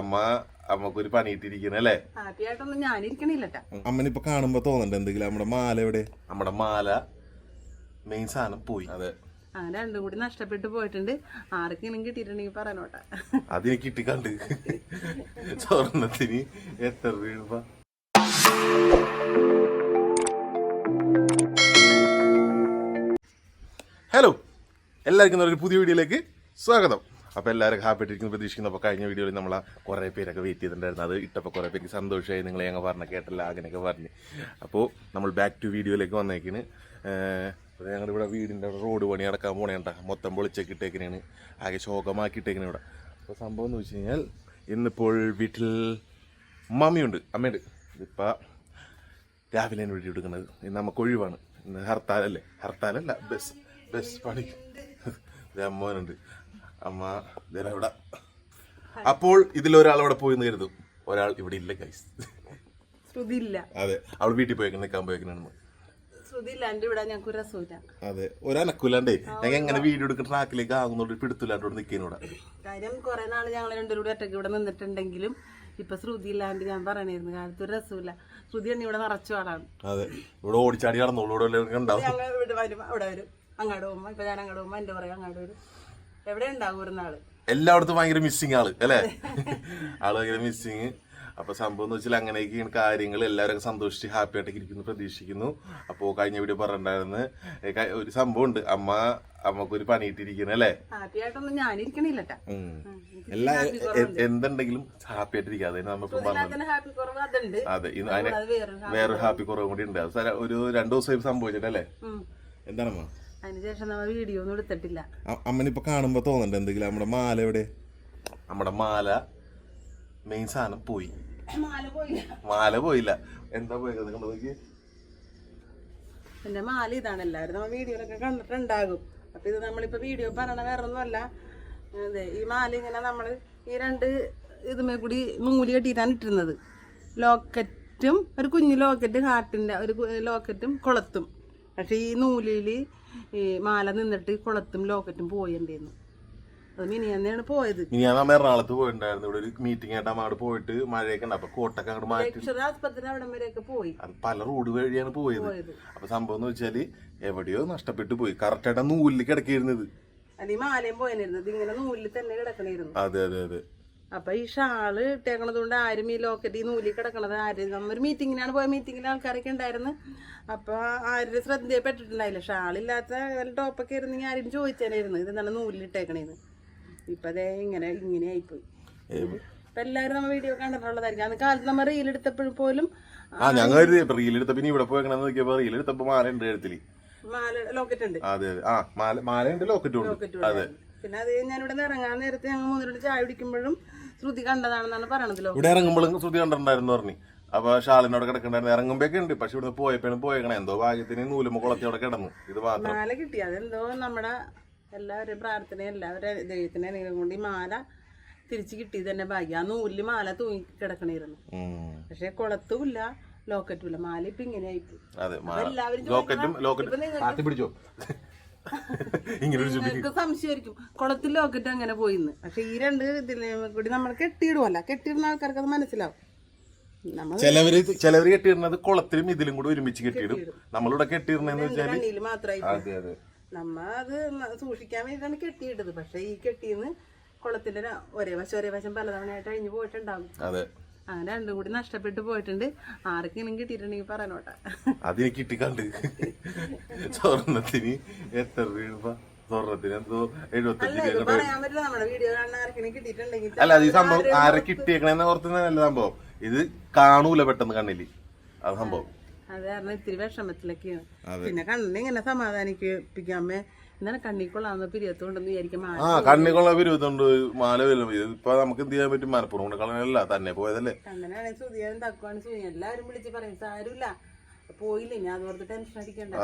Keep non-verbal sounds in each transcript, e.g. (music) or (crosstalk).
അമ്മ അമ്മക്കൊരു പണിയിട്ടിരിക്കണ അല്ലേ? ഹാപ്പി ആയിട്ടൊന്നും ഞാനിരിക്കണില്ലട്ടാ. അമ്മനിപ്പൊ കാണുമ്പോ തോന്നണ്ട എന്തെങ്കിലും നമ്മുടെ മാല എവിടെ? നമ്മുടെ മാല മെയിൻ സാധനം പോയി. അതെ. അങ്ങനെ രണ്ടും കൂടി നഷ്ടപ്പെട്ടു പോയിട്ടുണ്ട്. ആർക്കെങ്കിലും കിട്ടിയിട്ടുണ്ടെങ്കിൽ പറയണോട്ടാ. അതിനെ കിട്ടിക്കണ്ട്. സ്വർണത്തിന് എത്ര രൂപ? ഹലോ. എല്ലാവർക്കും ഒരു പുതിയ വീഡിയോയിലേക്ക് സ്വാഗതം. അപ്പോൾ എല്ലാവരും ഹാപ്പി ആയിട്ടിരിക്കുന്നു. പ്രതീക്ഷിക്കുന്നു. അപ്പോൾ കഴിഞ്ഞ വീഡിയോയിൽ നമ്മൾ കുറേ പേരൊക്കെ വെയിറ്റ് ചെയ്തിട്ടുണ്ടായിരുന്നു. അത് ഇട്ടപ്പോൾ കുറേ പേർക്ക് സന്തോഷമായി നിങ്ങളെ ഞങ്ങൾ പറഞ്ഞ കേട്ടല്ല അങ്ങനെയൊക്കെ പറഞ്ഞ്. അപ്പോൾ നമ്മൾ ബാക്ക് ടു വീഡിയോയിലേക്ക് വന്നേക്കിന്. ഞങ്ങളുടെ ഇവിടെ വീടിന്റെ റോഡ് പണി അടക്കാൻ പോണേണ്ട മൊത്തം പൊളിച്ചൊക്കെ ഇട്ടേക്കിനാണ് ആകെ ശോകമാക്കിയിട്ടേക്കിന് ഇവിടെ. അപ്പോൾ സംഭവം എന്ന് വെച്ച് കഴിഞ്ഞാൽ ഇന്നിപ്പോൾ വീട്ടിൽ മമ്മിയുണ്ട്. അമ്മയുണ്ട്. ഇതിപ്പോൾ രാവിലെ വീട്ടിൽ എടുക്കുന്നത്. ഇന്ന് നമുക്ക് ഒഴിവാണ്. ഇന്ന് ഹർത്താലല്ലേ? ഹർത്താലല്ല ബസ്. ബസ് പണി. അമ്മോനുണ്ട്. അമ്മ ദേ ഇവിടെ. അപ്പോൾ ഇതിലൊരാൾ അവിടെ പോയി എന്ന് കരുതും. ഒരാൾ ഇവിടെ ഇല്ല ഗൈസ് അതെ അവൾ വീട്ടിൽ പോയി നിൽക്കാൻ പോയേക്കണെന്ന് അതെ ഒരനക്കൂലാണ്ടേ ഞങ്ങൾ എങ്ങനെ വീഡിയോ എടുക്കുന്ന ട്രാക്കിലേക്ക് ആകുന്നുണ്ട് പിടുത്തില്ലാണ്ട് ഇവിടെ നിൽക്കുന്നൂടെ കാര്യം കുറെ നാൾ ഞങ്ങൾ രണ്ടുപേരും കൂടി ഒറ്റയ്ക്ക് ഇവിടെ നിന്നിട്ടുണ്ടെങ്കിലും ഇപ്പൊ ശ്രുതി ഇല്ലാണ്ട് ഞാൻ പറയണായിരുന്നു കാലത്ത് ഒരു രസമില്ല ശ്രുതി തന്നെ ഇവിടെ നിറച്ചു ആളാണ്. അതെ ഇവിടെ ഓടിച്ചാടി നടന്നോളൂ ഇവിടെ ഇവിടെ വരും അവിടെ വരും. അങ്ങോട്ട് പോകുമ്പോ ഇപ്പൊ ഞാൻ അങ്ങോട്ട് പോകുമ്പോ എന്റെ പറയാം അങ്ങോട്ട് വരും. എവിടെ ഉണ്ടാകും ഒരു നാൾ? എല്ലായിടത്തും ഭയങ്കര മിസ്സിങ് ആൾ അല്ലേ? ആൾ ഭയങ്കര മിസ്സിങ് അപ്പൊ സംഭവം എന്ന് വെച്ചാൽ അങ്ങനെയൊക്കെയാണ് കാര്യങ്ങൾ എല്ലാവരും സന്തോഷിച്ച് ഹാപ്പി ആയിട്ട് ഇരിക്കുന്നു പ്രതീക്ഷിക്കുന്നു. അപ്പോൾ കഴിഞ്ഞ വീഡിയോ പറഞ്ഞിട്ടുണ്ടായിരുന്നു ഒരു സംഭവം ഉണ്ട്. അമ്മ അല്ലേ? ഹാപ്പി ആയിട്ടൊന്നും ഞാനിരിക്കണില്ലട്ടാ. ഉം. എല്ലാ എന്തുണ്ടെങ്കിലും ഹാപ്പി ആയിട്ടിരിക്കുക അതെ പറഞ്ഞത്. അതെ അതിന് വേറൊരു ഹാപ്പി കുറവും. കൂടി ഉണ്ട്. ഒരു രണ്ടു ദിവസമായി സംഭവിച്ചിട്ടല്ലേ. എന്താണമ്മ? അതിനുശേഷം നമ്മൾ വീഡിയോ ഒന്നും എടുത്തിട്ടില്ല. അമ്മനിപ്പോ കാണുമ്പോ തോന്നണ്ട എന്തെങ്കിലും? നമ്മുടെ മാല എവിടെ? നമ്മുടെ മാല മെയിൻ സാധനം പോയി. മാല പോയില്ല. മാല പോയില്ല. എന്താ പോയത് കണ്ടോ നോക്കി എന്റെ മാല ഇതാണ് എല്ലാവരും നമ്മൾ വീഡിയോയിലൊക്കെ കണ്ടിട്ടുണ്ടാകും. അപ്പൊ ഇത് നമ്മളിപ്പോ വീഡിയോ പറയണ വേറെ ഒന്നുമല്ല അതെ ഈ മാല ഇങ്ങനെ നമ്മൾ ഈ രണ്ട് ഇതുമേ കൂടി മൂലി കെട്ടിയിട്ടാണ് ഇട്ടിരുന്നത്. ലോക്കറ്റും ഒരു കുഞ്ഞു ലോക്കറ്റ് ഹാർട്ടിന്റെ ഒരു ലോക്കറ്റും കുളത്തും. പക്ഷെ ഈ നൂലിൽ ഈ മാല നിന്നിട്ട് കുളത്തും ലോക്കറ്റും പോയിണ്ടായിരുന്നു അത് മിനിയന്നെയാണ് പോയത്. ഇനി ഞാൻ അന്ന് എറണാകുളത്ത് പോയിട്ടുണ്ടായിരുന്നു ഇവിടെ ഒരു മീറ്റിംഗ് ആയിട്ട് അമ്മ അവിടെ പോയിട്ട് മഴയൊക്കെ ഉണ്ട്. അപ്പൊ കോട്ടൊക്കെ അങ്ങോട്ട് മാറ്റി. അക്ഷരാസ്പത്രി അവിടം വരെയൊക്കെ പോയി. അത് പല റോഡ് വഴിയാണ് പോയത്. പോയത്. അപ്പൊ സംഭവം എന്ന് വെച്ചാൽ എവിടെയോ നഷ്ടപ്പെട്ടു പോയി. കറക്റ്റ് ആയിട്ട് നൂലിൽ കിടക്കിയിരുന്നത് അല്ലെങ്കിൽ മാലയും പോയിരുന്നത് ഇങ്ങനെ നൂലിൽ തന്നെ കിടക്കണിരുന്നു അതെ അതെ അതെ. അപ്പൊ ഈ ഷാൾ ഇട്ടേക്കണത് കൊണ്ട് ആരും ഈ ലോക്കറ്റ് ഈ നൂലിൽ കിടക്കണത് ആരും? നമ്മൊരു മീറ്റിങ്ങിനാണ് പോയ മീറ്റിങ്ങിൽ ആൾക്കാരൊക്കെ ഉണ്ടായിരുന്നു. അപ്പൊ ആരും ശ്രദ്ധയപ്പെട്ടിട്ടുണ്ടായില്ല ഷാളില്ലാത്ത ടോപ്പൊക്കെ ഇരുന്നെങ്കിൽ ആരും ചോദിച്ചേനായിരുന്നു. ഇത് നല്ല നൂലിലിട്ടേക്കണേന്ന് ഇപ്പൊ അതേ ഇങ്ങനെ ഇങ്ങനെ ആയിപ്പോയി. ഇപ്പൊ എല്ലാരും നമ്മൾ വീഡിയോ കണ്ടിട്ടുള്ളതായിരിക്കും. അന്ന് കാലത്ത് നമ്മൾ റീൽ എടുത്തപ്പോഴും പോലും ആ ഞങ്ങൾ റീൽ എടുത്ത പിന്നെ ഇവിടെ പോയിക്കണെന്ന് നോക്കിയപ്പോ റീൽ എടുത്തപ്പോ മാല ഉണ്ട് എഴുത്തിൽ മാല ലോക്കറ്റ് ഉണ്ട്. അതെ അതെ. ആ മാല മാല ഉണ്ട്. ലോക്കറ്റും ഉണ്ട്. അതെ. പിന്നെ അത് ഞാനിവിടെ ഇറങ്ങാൻ നേരത്തെ ഞങ്ങൾ മൂന്നിട്ട് ചായ കുടിക്കുമ്പോഴും ശ്രുതി കണ്ടതാണെന്നാണ് പറയണത് ലോക്കറ്റ് ഇവിടെ ഇറങ്ങുമ്പോഴും ശ്രുതി കണ്ടിട്ടുണ്ടായിരുന്നു പറഞ്ഞു. അപ്പൊ ഷാളിനോട് കിടക്കണ്ടായിരുന്നു ഇറങ്ങുമ്പോഴൊക്കെ ഉണ്ട്. പക്ഷെ ഇവിടെ പോയപ്പോഴും പോയേക്കണേ. എന്തോ ഭാഗ്യത്തിന് നൂലുമ്പോ കുളത്തി അവിടെ കിടന്നു. ഇത് മാത്രം. മാല കിട്ടി. അതെന്തോ നമ്മുടെ എല്ലാവരും പ്രാർത്ഥന എല്ലാവരും ദൈവത്തിന്റെ എന്തെങ്കിലും കൊണ്ട് ഈ മാല തിരിച്ചു കിട്ടിയത് തന്നെ ഭാഗ്യം. ആ നൂലിൽ മാല തൂങ്ങി കിടക്കണിരുന്നു. പക്ഷെ കുളത്തുമില്ല ലോക്കറ്റും ഇല്ല മാല ഇപ്പൊ ഇങ്ങനെ ആയിപ്പോയി അതെ എല്ലാവരും ലോക്കറ്റും ലോക്കറ്റും. പിടിച്ചോ? (laughs) നിങ്ങൾക്ക് സംശയമായിരിക്കും. കുളത്തിൽ ലോക്കറ്റ് അങ്ങനെ പോയിന്ന്. പക്ഷെ ഈ രണ്ട് ഇതിലെ കൂടി നമ്മൾ കെട്ടിയിടുവല്ല. കെട്ടിയിടുന്ന ആൾക്കാർക്ക് അത് മനസ്സിലാവും. ചിലവര് ചിലവര് കെട്ടിയിരുന്നത് കുളത്തിലും ഇതിലും കൂടി ഒരുമിച്ച് കെട്ടിയിടും. നമ്മളിവിടെ കെട്ടിയിരുന്നെന്ന് വെച്ചാൽ മാത്രമായി നമ്മ അത് സൂക്ഷിക്കാൻ വേണ്ടിയിട്ടാണ് കെട്ടിയിട്ടത്. പക്ഷെ ഈ കെട്ടിന്ന് കുളത്തിന്റെ ഒരേ വശം ഒരേ വശം പലതവണയായിട്ട് അഴിഞ്ഞു പോയിട്ടുണ്ടാവും. അതെ. അങ്ങനെ രണ്ടും കൂടി നഷ്ടപ്പെട്ടു പോയിട്ടുണ്ട്. ആർക്കെങ്കിലും കിട്ടിയിട്ടുണ്ടെങ്കിൽ പറയാനോട്ടെ അതിന് കിട്ടിക്കണ്ട്. സ്വർണത്തിന് എത്ര രൂപ? സ്വർണത്തിന് എന്തോ എഴുപത്തഞ്ച് അല്ല അത് ഈ സംഭവം ആരെ കിട്ടിയേക്കണെന്ന് കിട്ടിയേക്കണേന്ന് ഓർത്തുന്നതല്ല സംഭവം. ഇത് കാണൂല പെട്ടെന്ന് കണ്ണിൽ. അത് സംഭവം. അത് കാരണം ഇത്തിരി വിഷമത്തിലൊക്കെയാണ്. പിന്നെ കണ്ണിനെ ഇങ്ങനെ സമാധാനിപ്പിക്കാമേ ആ കണ്ണിക്കുള്ള പിരിവത്തുണ്ട് മാല വരും ഇപ്പൊ നമുക്ക് എന്ത് ചെയ്യാൻ പറ്റും? മലപ്പുറം കൊണ്ട് കളഞ്ഞല്ല തന്നെ പോയതല്ലേ? എല്ലാവരും വിളിച്ച് പറയും സാരമില്ല. പോയില്ല ഞാൻ അതോർത്ത് ടെൻഷൻ അടിക്കണ്ട.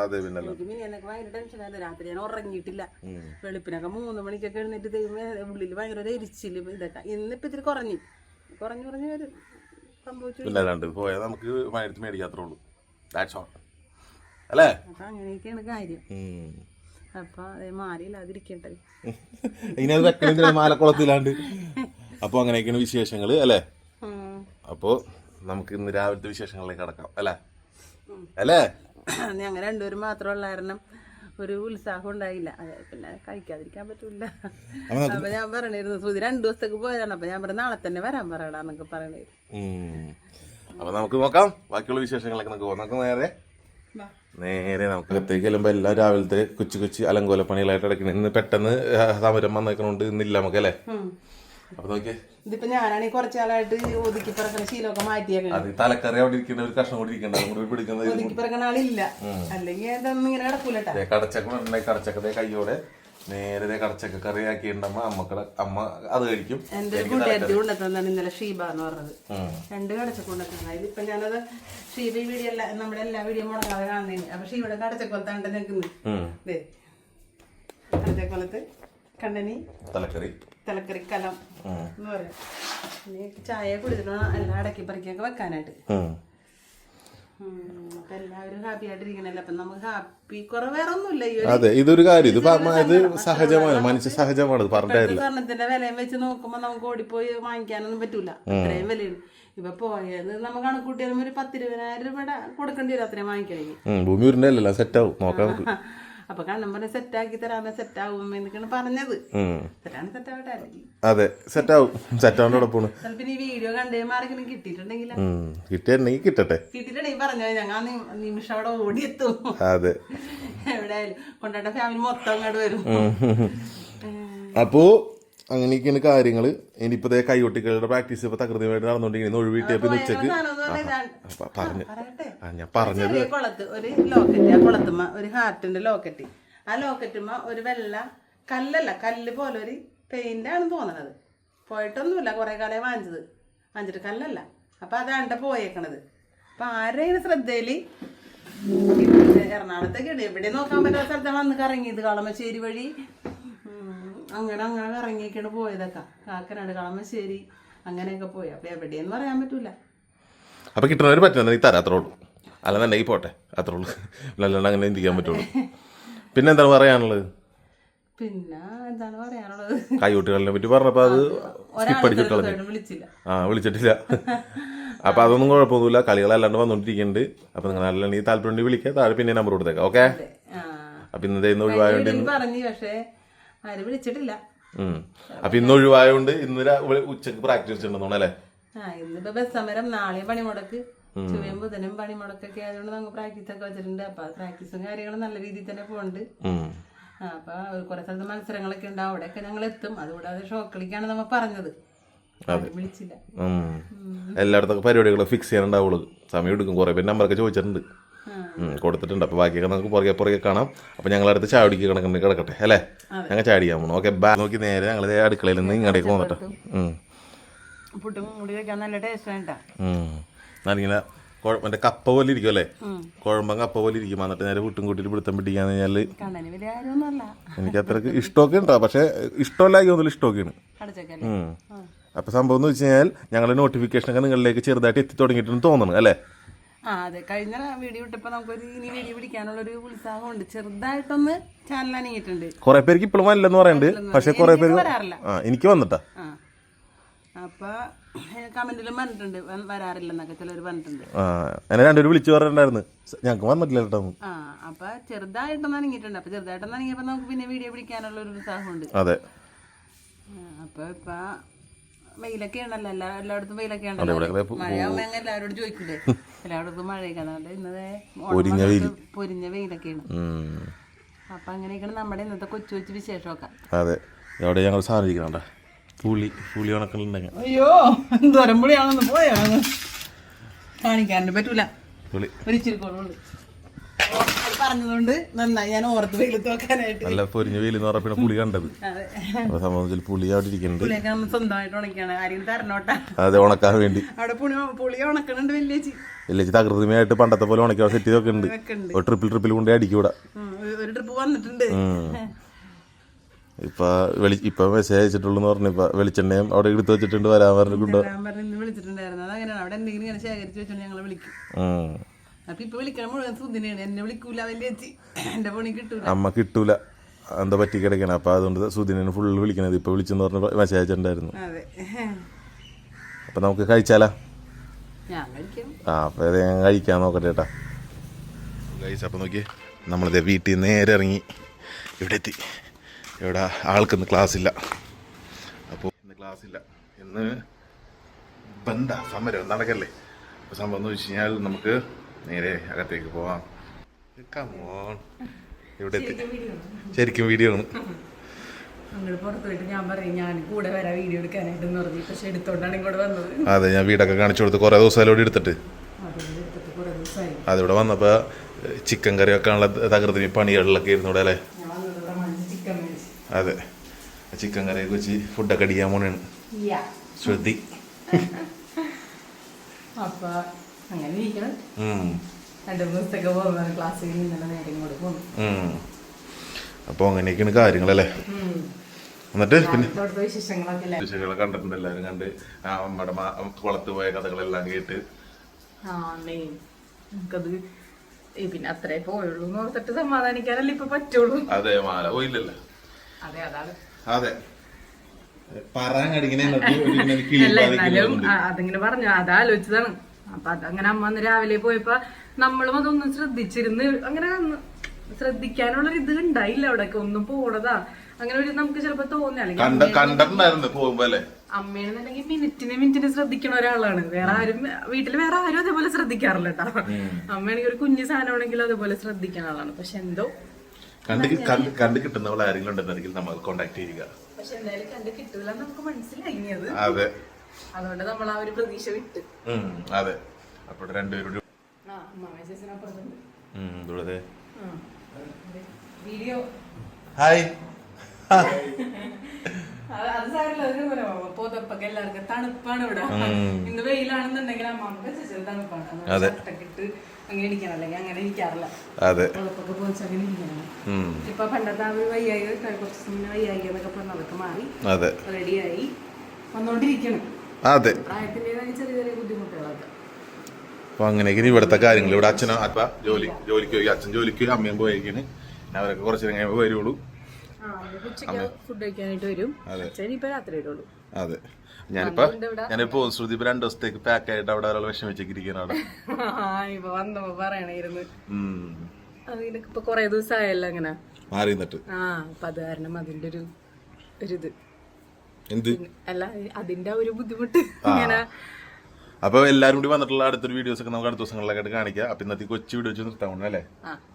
എനിക്ക് പിന്നെ എനിക്ക് ഭയങ്കര ടെൻഷനായിരുന്നു രാത്രി ഞാൻ ഉറങ്ങിയിട്ടില്ല. വെളുപ്പിനൊക്കെ മൂന്ന് മണിക്കൊക്കെ എഴുന്നേറ്റ് ദൈവമേ ഉള്ളിൽ ഭയങ്കര ഒരു എരിച്ചിൽ ഇതൊക്കെ. ഇന്നിപ്പോ ഇത്തിരി കുറഞ്ഞു. കുറഞ്ഞു കുറഞ്ഞു വരും സംഭവിച്ചു. പിന്നെ അല്ലാണ്ട് പോയാൽ നമുക്ക് മഴയത്ത് മേടിക്കാത്രേ ഉള്ളൂ. അല്ലേ? അങ്ങനെയൊക്കെയാണ് കാര്യം. അപ്പൊ അതേ മാറിയില്ലാതിരിക്കട്ടെ. ഇനി അത് വെക്കണില്ല മാലക്കുളത്തിലാണ്ട്? അപ്പൊ അങ്ങനെയൊക്കെയാണ് വിശേഷങ്ങൾ അല്ലേ? അപ്പോ നമുക്ക് ഇന്ന് രാവിലത്തെ വിശേഷങ്ങളിലേക്ക് കടക്കാം അല്ലേ? അല്ലേ? ഞങ്ങൾ രണ്ടുപേരും മാത്രമുള്ള കാരണം ഒരു ഉത്സാഹം ഉണ്ടായില്ല. പിന്നെ കഴിക്കാതിരിക്കാൻ പറ്റൂല. അപ്പൊ ഞാൻ പറഞ്ഞിരുന്നു ശ്രുതി രണ്ടു ദിവസത്തേക്ക് പോയതാണ്. അപ്പൊ ഞാൻ പറഞ്ഞു നാളെ തന്നെ വരാൻ പറയടാന്നൊക്കെ പറയണേ. അപ്പൊ നമുക്ക് നോക്കാം ബാക്കിയുള്ള വിശേഷങ്ങളൊക്കെ നമുക്ക് പോകാം നമുക്ക് നേരെ. നേരെ നമുക്ക് അകത്തേക്ക് ചെല്ലുമ്പോൾ എല്ലാം രാവിലത്തെ കൊച്ചു കൊച്ചു അലങ്കോല പണികളായിട്ട് അടക്കണം ഇന്ന് പെട്ടെന്ന് സമരം വന്നേക്കണോണ്ട് ഇന്നില്ല നമുക്ക് അല്ലേ അപ്പൊ നോക്കിയേ. ഇതിപ്പോ ഞാനാണെങ്കിൽ കുറച്ചാളായിട്ട് ഒതുക്കി പിറക്കുന്ന ശീലമൊക്കെ മാറ്റിയേക്കണം. അത് തലക്കറി അവിടെ ഇരിക്കേണ്ട ഒരു കഷ്ണം കൂടി ഇരിക്കണ്ട അതും കൂടി പിടിക്കുന്നത് ഒതുക്കി പിറക്കുന്ന ആളില്ല. അല്ലെങ്കിൽ ഇതൊന്നും ഇങ്ങനെ കിടക്കൂലട്ടാ കടച്ചക്ക കടച്ചക്കത്തെ കയ്യോടെ. നേരെ കടച്ചക്ക കറി ആക്കിയിട്ടുണ്ടമ്മ അമ്മക്കട അമ്മ അത് കഴിക്കും. എന്റെ കൂട്ടുകാരി കൂട്ടുകാരത്തി കൊണ്ടെത്തന്നാണ് ഇന്നലെ ഷീബ എന്ന് പറഞ്ഞത്. രണ്ട് കടച്ചക്ക കൊണ്ടെത്തുന്നത് ഇതിപ്പോ ഞാനത് ഷീബ വീഡിയോ എല്ലാ നമ്മുടെ എല്ലാ വീഡിയോ മുടങ്ങാതെ കാണുന്നതിന്. അപ്പൊ ഷീബയുടെ കടച്ച നിൽക്കുന്നത് കടച്ചക്കൊലത്ത് കണ്ടനി തലക്കറി. തലക്കറി കലം എന്ന് പറയാം. ചായ കുടിച്ചിട്ട് എല്ലാം അടക്കി പറിക്കൊക്കെ വെക്കാനായിട്ട്. അപ്പൊ എല്ലാവരും ഹാപ്പി ആയിട്ടിരിക്കണല്ലോ? അപ്പൊ നമുക്ക് ഹാപ്പി കുറെ വേറെ ഒന്നുമില്ല ഈ ഒരു അതെ ഇതൊരു കാര്യം ഇത് പറഞ്ഞ ഇത് സഹജമാണ് മനുഷ്യ സഹജമാണ് ഇത് പറഞ്ഞിട്ട് ഇപ്പോഴത്തെ സ്വർണത്തിന്റെ വിലയും വെച്ച് നോക്കുമ്പോ നമുക്ക് ഓടിപ്പോയി വാങ്ങിക്കാനൊന്നും പറ്റൂല. അത്രയും വിലയാണ്. ഇപ്പൊ പോയത് നമുക്ക് കണക്കൂട്ടിയാലും ഒരു പത്തിരുപതിനായിരം രൂപയുടെ കൊടുക്കേണ്ടി വരും അത്രയും വാങ്ങിക്കണമെങ്കിൽ. ഉം, ഭൂമി ഉരുണ്ടല്ലോ സെറ്റ് ആവും. നോക്കാം നമുക്ക്. അപ്പൊ ആക്കി തരാമേ സെറ്റ് ആവും എന്നൊക്കെയാണ് പറഞ്ഞത്. സെറ്റാണ് സെറ്റ് അതെ സെറ്റ് ആവും. സെറ്റ് ആവുന്നതോടെ പോണു. ചിലപ്പോ ഈ വീഡിയോ കണ്ടേ മാർക്കെങ്കിലും കിട്ടിയിട്ടുണ്ടെങ്കിൽ. കിട്ടിയിട്ടുണ്ടെങ്കിൽ കിട്ടട്ടെ. കിട്ടിയിട്ടുണ്ടെങ്കിൽ പറഞ്ഞോ ഞങ്ങൾ നിമിഷം അവിടെ ഓടിയെത്തും. അതെ. എവിടെയായാലും കൊണ്ടാട്ട ഫാമിലി മൊത്തം അങ്ങോട്ട് വരും. അപ്പോ അങ്ങനെയൊക്കെയാണ് കാര്യങ്ങൾ ഇനിയിപ്പോ ദേ കൈകൊട്ടികളുടെ പ്രാക്ടീസ് ഇപ്പൊ തകൃതിയായിട്ട് നടന്നുകൊണ്ടിരിക്കുന്നു ഒഴിവിട്ടിയപ്പോ ഇന്ന് ഉച്ചയ്ക്ക്. പറഞ്ഞു ആ ഞാൻ പറഞ്ഞത് കുളത്ത് ഒരു ലോക്കറ്റ് ആ കുളത്തുമ്മ ഒരു ഹാർട്ടിന്റെ ലോക്കറ്റ്. ആ ലോക്കറ്റുമ്മ ഒരു വെള്ള കല്ലല്ല കല്ല് പോലെ ഒരു പെയിന്റ് ആണ് തോന്നണത്. പോയിട്ടൊന്നുമില്ല കുറെ കാലം വാങ്ങിച്ചത്. വാങ്ങിച്ചിട്ട് കല്ലല്ല. അപ്പൊ അതാണ്ട പോയേക്കണത്. അപ്പൊ ആരെയും ശ്രദ്ധയിൽ എറണാകുളത്തേക്ക് എവിടെ നോക്കാൻ പറ്റാത്ത സ്ഥലത്താണ് അന്ന് കറങ്ങിയത്. കളമശ്ശേരി വഴി അങ്ങനെ അങ്ങനെ കറങ്ങിയൊക്കെയാണ് പോയതൊക്കെ. കാക്കനാട് കളമശ്ശേരി അങ്ങനെയൊക്കെ പോയി. അപ്പൊ എവിടെയെന്ന് പറയാൻ പറ്റൂല. അപ്പൊ കിട്ടണവര് പറ്റുന്നുണ്ടെങ്കിൽ തരാം അത്രേ ഉള്ളൂ അല്ലെന്നുണ്ടെങ്കിൽ പോട്ടെ അത്ര ഉള്ളൂ അല്ലാണ്ട് അങ്ങനെ ചിന്തിക്കാൻ പറ്റുള്ളൂ. പിന്നെ എന്താണ് പറയാനുള്ളത്? പിന്നെ എന്താണ് പറയാനുള്ളത്? കൈകുട്ടികളെ പറ്റി പറഞ്ഞപ്പോ അത് വിളിച്ചില്ല. ആ വിളിച്ചിട്ടില്ല. അപ്പൊ അതൊന്നും കുഴപ്പമൊന്നുമില്ല. കളികളല്ലാണ്ട് വന്നോണ്ടിരിക്കുന്നുണ്ട്. അപ്പൊ നിങ്ങൾ അല്ലാണ്ട് താല്പര്യം വിളിക്കാം. വിളിക്കുക താഴെ പിന്നെ നമ്പർ കൊടുത്തേക്കാം. ഓക്കെ അപ്പൊ ഇന്നത്തെ ഇന്ന് ഒഴിവായോണ്ട് പറഞ്ഞു പക്ഷെ ആരും വിളിച്ചിട്ടില്ല. അപ്പൊ ഇന്ന് ഒഴിവായോണ്ട് ഇന്ന് ഉച്ചയ്ക്ക് പ്രാക്ടീസ് ഉണ്ടെന്നോണം അല്ലേ? ആ ഇന്നിപ്പോ ബസ് സമരം നാളെയും പണിമുടക്ക്. ചൊവ്വയും ബുധനും പണിമുടക്കൊക്കെ ആയതുകൊണ്ട് നമുക്ക് പ്രാക്ടീസ് ഒക്കെ വെച്ചിട്ടുണ്ട്. അപ്പൊ പ്രാക്ടീസും കാര്യങ്ങളും നല്ല രീതിയിൽ തന്നെ പോകുന്നുണ്ട് അപ്പൊ കുറെ സ്ഥലത്ത് മത്സരങ്ങളൊക്കെ ഉണ്ട്. അവിടെയൊക്കെ ഞങ്ങൾ എത്തും. അതുകൂടാതെ ഷോക്കളിക്കാണ് നമ്മ പറഞ്ഞത്. വിളിച്ചില്ല. എല്ലായിടത്തൊക്കെ പരിപാടികൾ ഫിക്സ് ചെയ്യാനുണ്ടാവുള്ളൂ. സമയം എടുക്കും. കുറെ പേര് നമ്പറൊക്കെ ചോദിച്ചിട്ടുണ്ട്. കൊടുത്തിട്ടുണ്ട്. അപ്പൊ ബാക്കിയൊക്കെ നമുക്ക് പുറകെ പുറകെ കാണാം. അപ്പൊ ഞങ്ങളടുത്ത് ചാടിക്ക് കിടക്കണ്ട കിടക്കട്ടെ അല്ലേ? ഞങ്ങൾ ചാടിയാ പോകണം ഓക്കെ ബാ. നോക്കി നേരെ ഞങ്ങൾ അടുക്കളയിൽ നിന്ന് ഇങ്ങോട്ടേക്ക് പോകട്ടെ കുഴ- മറ്റേ കപ്പ പോലെ ഇരിക്കും അല്ലേ? കുഴമ്പം കപ്പ പോലെ ഇരിക്കും. എന്നിട്ട് നേരെ വീട്ടും കൂട്ടിയിട്ട് പിടുത്തം പിടിക്കാന്ന് കഴിഞ്ഞാൽ എനിക്ക് അത്രയ്ക്ക് ഇഷ്ടമൊക്കെ ഉണ്ടാവും പക്ഷെ ഇഷ്ടമല്ലാക്കി ഒന്നുമില്ല ഇഷ്ടമൊക്കെയാണ്. അപ്പൊ സംഭവം എന്ന് വെച്ച് കഴിഞ്ഞാൽ ഞങ്ങളുടെ നോട്ടിഫിക്കേഷൻ ഒക്കെ നിങ്ങളിലേക്ക് ചെറുതായിട്ട് എത്തി തുടങ്ങിയിട്ടുണ്ടെന്ന് തോന്നുന്നു അല്ലേ? ആ അതെ. കഴിഞ്ഞ വീഡിയോ ഇട്ടപ്പോ നമുക്കൊരു ഇനി വീഡിയോ പിടിക്കാനുള്ള ഒരു ഉത്സാഹമുണ്ട്. ചെറുതായിട്ടൊന്ന് ചാനൽ അനങ്ങിയിട്ടുണ്ട്. കുറെ പേർക്ക് ഇപ്പോഴും അല്ലെന്ന് പറയുന്നുണ്ട് പക്ഷെ കുറെ പേര് ആ എനിക്ക് വന്നിട്ടാ. അപ്പൊ കമന്റിലും പറഞ്ഞിട്ടുണ്ട് വരാറില്ലെന്നൊക്കെ ചിലർ പറഞ്ഞിട്ടുണ്ട് എന്നെ രണ്ടുപേരും വിളിച്ചു പറഞ്ഞിട്ടുണ്ടായിരുന്നു. ഞങ്ങൾക്ക് വന്നിട്ടില്ല കേട്ടോ ആ അപ്പൊ ചെറുതായിട്ടൊന്ന് അനങ്ങിയിട്ടുണ്ട്. അപ്പൊ ചെറുതായിട്ടൊന്ന് അനങ്ങിയപ്പോ നമുക്ക് പിന്നെ വീഡിയോ പിടിക്കാനുള്ള ഒരു ഉത്സാഹമുണ്ട്. അതെ. അപ്പൊ ഇപ്പൊ വെയിലൊക്കെ ഉണ്ടല്ലോ എല്ലാ എല്ലായിടത്തും വെയിലൊക്കെ ഉണ്ടല്ലോ ഇവിടെ മഴയാകുമ്പോ എല്ലാവരോടും ചോദിക്കില്ലേ എല്ലായിടത്തും മഴയൊക്കെ അതുകൊണ്ട് ഇന്നത്തെ പൊരിഞ്ഞ വെയിൽ. പൊരിഞ്ഞ വെയിലൊക്കെയാണ്. അപ്പൊ അങ്ങനെയൊക്കെയാണ് നമ്മുടെ ഇന്നത്തെ കൊച്ചു കൊച്ചു വിശേഷമൊക്കെ. അതെ എവിടെ ഞങ്ങൾ സാധനം ഇരിക്കണണ്ട പുളി പുളി ഉണക്കലുണ്ടെങ്കിൽ. അയ്യോ എന്തോരം പുളിയാണെന്ന് പോയാണ് കാണിക്കാനും പറ്റൂല. പുളി. ഒരിച്ചിരിക്കോളുള്ളൂ പറഞ്ഞതുകൊണ്ട് നന്നായി. ഞാൻ ഓർത്ത് വെയിലത്ത് വെക്കാനായിട്ട്. നല്ല പൊരിഞ്ഞ വെയിൽ എന്ന് പറഞ്ഞ പുളി കണ്ടത്. അപ്പൊ പുളി അവിടെ ഇരിക്കുന്നുണ്ട്. പുളിയൊക്കെ നമ്മൾ സ്വന്തമായിട്ട് ഉണക്കിയാണ്. ആരെയും തരണോട്ടാ? അതെ ഉണക്കാൻ വേണ്ടി. അവിടെ പുളി ഉണക്കണുണ്ട് തകൃതിമയായിട്ട് പണ്ടത്തെ പോലെ ഉണക്കി സെറ്റ് ചെയ്തൊക്കെ ഉണ്ട് ഒരു ട്രിപ്പിൾ ട്രിപ്പിൽ കൊണ്ടേ അടിക്കൂടാ. ഒരു- ട്രിപ്പ് വന്നിട്ടുണ്ട്. ഇപ്പൊ വെളി ഇപ്പൊ മെസ്സേജ് അയച്ചിട്ടുള്ളൂ എന്ന് പറഞ്ഞു. ഇപ്പൊ വെളിച്ചെണ്ണയും അവിടെ എടുത്ത് വെച്ചിട്ടുണ്ട് വരാൻ പറഞ്ഞിട്ടുണ്ടോ വിളിച്ചിട്ടുണ്ടായിരുന്നു. അതങ്ങനെയാണ് അവിടെ എന്തെങ്കിലും ഇങ്ങനെ ശേഖരിച്ച് വെച്ചോണ്ട് ഞങ്ങളെ വിളിക്കും. അപ്പൊ ഇപ്പൊ വിളിക്കണ മുഴുവൻ സുദിനാണ് എന്നെ വിളിക്കൂല വലിയ ചേച്ചി. എന്റെ പണി കിട്ടൂല. അമ്മ കിട്ടൂല. എന്താ പറ്റി കിടക്കണം? അപ്പൊ അതുകൊണ്ട് സുദിനെ ഫുൾ വിളിക്കണത്. ഇപ്പൊ വിളിച്ചെന്ന് പറഞ്ഞ മെസ്സേജ് അയച്ചിട്ടുണ്ടായിരുന്നു. അതെ. അപ്പോൾ നമുക്ക് കഴിച്ചാലാ? ഞാൻ കഴിക്കും. ആ അപ്പൊ ഞാൻ കഴിക്കാൻ നോക്കട്ടെ ചേട്ടാ കഴിച്ച അപ്പോൾ നോക്കിയേ നമ്മളിതേ വീട്ടിൽ നേരെ ഇറങ്ങി ഇവിടെ എത്തി. ഇവിടെ ആൾക്കൊന്ന് ക്ലാസ് ഇല്ല. അപ്പോൾ ഇന്ന് ക്ലാസ് ഇല്ല. ഇന്ന് ബന്ധ സമരം നടക്കല്ലേ? അപ്പോൾ സംഭവം എന്ന് വെച്ച് കഴിഞ്ഞാൽ നമുക്ക് നേരെ അകത്തേക്ക് പോവാം. കമോൺ ഇവിടെ ശരിക്കും വീഡിയോ ആണ്. അതെ ഞാൻ വീടൊക്കെ കാണിച്ചു കൊടുത്ത് കുറേ ദിവസമായാലും ഇവിടെ എടുത്തിട്ട്. അതിവിടെ വന്നപ്പോൾ ചിക്കൻ കറി വെക്കാനുള്ള തകർത്തിന് പണികളിലൊക്കെ ഇരുന്നു ഇവിടെ അല്ലേ? അതെ. ചിക്കൻ കറിയെ വെച്ച് ഫുഡൊക്കെ അടിക്കാൻ പോണേണ്. ശ്രുതി. (laughs) അപ്പൊ അങ്ങനെ ഇരിക്കണം ഉം. രണ്ടു മൂന്ന് ദിവസത്തേക്ക് പോകുന്നത് ക്ലാസ്സിൽ ഇന്നലെ നേരെ ഇങ്ങോട്ട് പോകുന്നു. ഉം. അപ്പോൾ അങ്ങനെയൊക്കെയാണ് കാര്യങ്ങളല്ലേ? എന്നിട്ട് പിന്നെ? വിശേഷങ്ങളൊക്കെ കണ്ടിട്ടുണ്ട്. എല്ലാവരും കണ്ട് മാ- കുളത്ത് പോയ കഥകളെല്ലാം കേട്ട്. നമുക്കത് പിന്നെ അത്രേ പോയുള്ളൂ എന്ന് ഓർത്തിട്ട് സമാധാനിക്കാനല്ലേ ഇപ്പൊ പറ്റുള്ളൂ. അതെ മാല പോയില്ലല്ലോ. അതെ അതാണ്. അതെ. പറയാൻ അതിങ്ങനെ പറഞ്ഞു. അതാലോചിച്ചതാണ്. അപ്പൊ അതങ്ങനെ അമ്മ അന്ന് രാവിലെ പോയപ്പോ നമ്മളും അതൊന്നും ശ്രദ്ധിച്ചിരുന്ന് അങ്ങനെ ശ്രദ്ധിക്കാനുള്ള ഇത് ഉണ്ടായില്ല അവിടെയൊക്കെ ഒന്നും പോണതാ. അങ്ങനെ ഒരു നമുക്ക് ചിലപ്പോ തോന്നി. അല്ലെങ്കിൽ കണ്ട കണ്ടിട്ടുണ്ടായിരുന്നു പോകുമ്പോ അല്ലേ? അമ്മയാണെന്നുണ്ടെങ്കിൽ മിനിറ്റിന് മിനിറ്റിന് ശ്രദ്ധിക്കണ ഒരാളാണ്. വേറെ ആരും വീട്ടിൽ വേറെ ആരും അതേപോലെ ശ്രദ്ധിക്കാറില്ല കേട്ടോ അമ്മയാണെങ്കിൽ ഒരു കുഞ്ഞു സാധനമാണെങ്കിലും അതേപോലെ ശ്രദ്ധിക്കുന്ന ആളാണ്. പക്ഷെ എന്തോ കണ്ട് കിട്ടുന്നവൾ ആരെങ്കിലും ഉണ്ടെന്നുണ്ടെങ്കിൽ നമ്മൾ കോണ്ടാക്ട് ചെയ്യുക. പക്ഷെ എന്തായാലും കണ്ട് കിട്ടൂല നമുക്ക് മനസ്സിലായി അതെ. അതുകൊണ്ട് നമ്മൾ ആ ഒരു പ്രതീക്ഷ വിട്ട്. അതെ. അപ്പോൾ രണ്ടുപേരും വീഡിയോ. ഹായ്. അത് സാരില്ല അതിന് പോലെ എല്ലാവർക്കും തണുപ്പാണ് ഇവിടെ. ഇന്ന് വെയിലാണെന്നുണ്ടെങ്കിൽ അമ്മയ്ക്ക് ചേച്ചി തണുപ്പാണ്. ഇട്ട് അങ്ങനെ ഇരിക്കണം. അല്ലെങ്കിൽ അങ്ങനെ ഇരിക്കാറില്ല. അതെ. പുതപ്പൊക്കെ പോയിച്ച് അങ്ങനെ ഇരിക്കണം. ഇപ്പൊ പണ്ടത്തെ ആ ഒരു വയ്യായി കുറച്ച് മുന്നേ വയ്യായി എന്നൊക്കെ പറഞ്ഞ് അതൊക്കെ മാറി. അതെ. റെഡിയായി വന്നോണ്ടിരിക്കണം. അതെ. അപ്പൊ അങ്ങനെയൊക്കെ ഇവിടുത്തെ കാര്യങ്ങൾ. ഇവിടെ അച്ഛനോ അപ്പ ജോലി ജോലിക്ക് പോയി. അച്ഛൻ ജോലിക്ക് പോയി, അമ്മയും പോയിരിക്കുന്നു അവരൊക്കെ കുറച്ച് നേരം കഴിയുമ്പോൾ വരുള്ളൂ. അതെ. ഞാനിപ്പോ ഞാനിപ്പോ ശ്രുതി രണ്ടു ദിവസത്തേക്ക് പാക്ക് ആയിട്ട് അവിടെ ഒരാൾ വിഷമിച്ചിരിക്കണം അവിടെ. ഇപ്പൊ വന്നപ്പോ പറയണായിരുന്നു. ഇപ്പൊ കൊറേ ദിവസമായല്ലോ അങ്ങനെ മാറി നിന്നിട്ട്. ആ അപ്പൊ അത് കാരണം അതിന്റെ ഒരു ഒരിത് എന്ത്? അല്ല അതിന്റെ ഒരു ബുദ്ധിമുട്ട്. ഇങ്ങനെ അപ്പൊ എല്ലാരും കൂടി വന്നിട്ടുള്ള അടുത്തൊരു വീഡിയോസ് ഒക്കെ നമുക്ക് അടുത്ത ദിവസങ്ങളിലൊക്കെ കാണിക്കാം. അപ്പൊ ഇന്നത്തെ കൊച്ചു വീഡിയോ വെച്ച് നിർത്താൻ പോകണം അല്ലേ.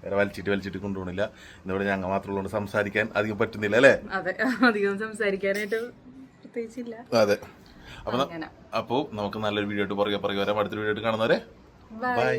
വേറെ വലിച്ചിട്ട് വലിച്ചിട്ട് കൊണ്ടുപോകണില്ല ഇന്നിവിടെ ഞങ്ങൾ മാത്രമുള്ളതുകൊണ്ട് സംസാരിക്കാൻ അധികം പറ്റുന്നില്ല അല്ലേ? അതെ അധികം സംസാരിക്കാനായിട്ട് പ്രത്യേകിച്ചില്ല. അതെ. അപ്പൊ അപ്പോ നമുക്ക് നല്ലൊരു വീഡിയോ ആയിട്ട് പുറകെ പറയുക വരാം. അടുത്തൊരു വീഡിയോ ആയിട്ട് കാണുന്നവരെ ബൈ